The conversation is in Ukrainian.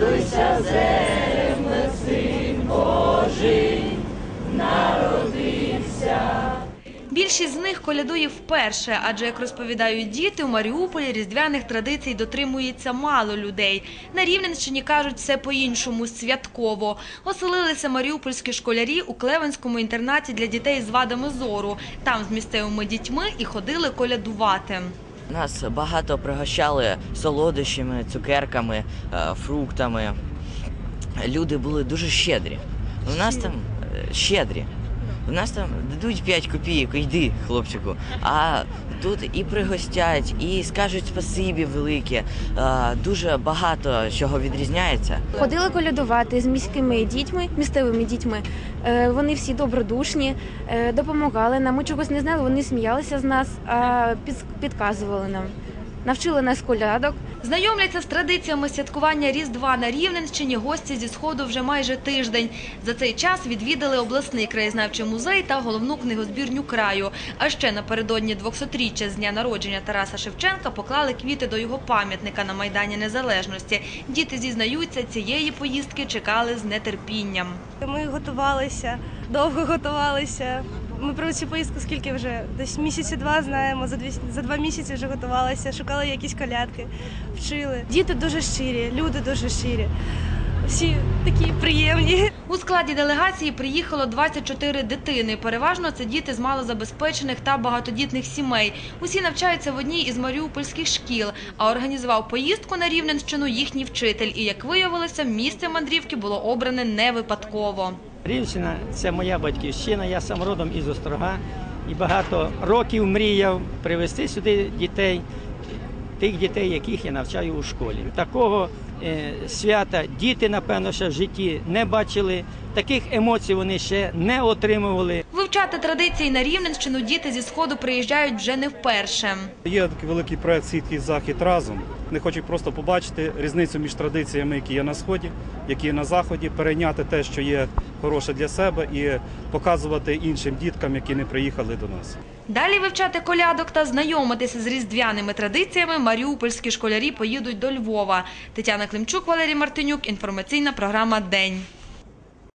Радуйся, земле, син Божий, народився. Більшість з них колядує вперше, адже, як розповідають діти, у Маріуполі різдвяних традицій дотримується мало людей. На Рівненщині кажуть все по-іншому святково. Оселилися маріупольські школярі у Клевенському інтернаті для дітей з вадами зору. Там з місцевими дітьми і ходили колядувати. Нас багато пригощали солодощами, цукерками, е, фруктами. Люди були дуже щедрі. У нас там е, щедрі. У нас там дадуть 5 копійок, йди, хлопчику. А тут і пригостять, і скажуть спасибі велике. Дуже багато чого відрізняється. Ходили колядувати з міськими дітьми, місцевими дітьми. Е, Вони всі добродушні, е, допомагали нам. Ми чогось не знали, вони сміялися з нас, а підс- підказували нам. Навчили нас колядок. Знайомляться з традиціями святкування Різдва на Рівненщині гості зі Сходу вже майже тиждень. За цей час відвідали обласний краєзнавчий музей та головну книгозбірню краю. А ще напередодні 200-річчя з дня народження Тараса Шевченка поклали квіти до його пам'ятника на Майдані Незалежності. Діти зізнаються, цієї поїздки чекали з нетерпінням. Ми готувалися, довго готувалися. Ми про цю поїздку скільки вже десь місяці два знаємо. За дві за два місяці вже готувалися, шукали якісь колядки, вчили. Діти дуже щирі, люди дуже щирі. Всі такі приємні. У складі делегації приїхало 24 дитини. Переважно це діти з малозабезпечених та багатодітних сімей. Усі навчаються в одній із маріупольських шкіл. А організував поїздку на Рівненщину їхній вчитель. І як виявилося, місце мандрівки було обране не випадково. Рівщина це моя батьківщина, я сам родом із Острога і багато років мріяв привезти сюди дітей, тих дітей, яких я навчаю у школі. Такого е, свята діти, напевно, ще в житті не бачили, таких емоцій вони ще не отримували. Вивчати традиції на Рівненщину діти зі Сходу приїжджають вже не вперше. Є такий великий проект «Схід і захід разом. Вони хочуть просто побачити різницю між традиціями, які є на сході, які є на заході, перейняти те, що є хороше для себе, і показувати іншим діткам, які не приїхали до нас. Далі вивчати колядок та знайомитися з різдвяними традиціями маріупольські школярі поїдуть до Львова. Тетяна Климчук, Валерій Мартинюк. Інформаційна програма День.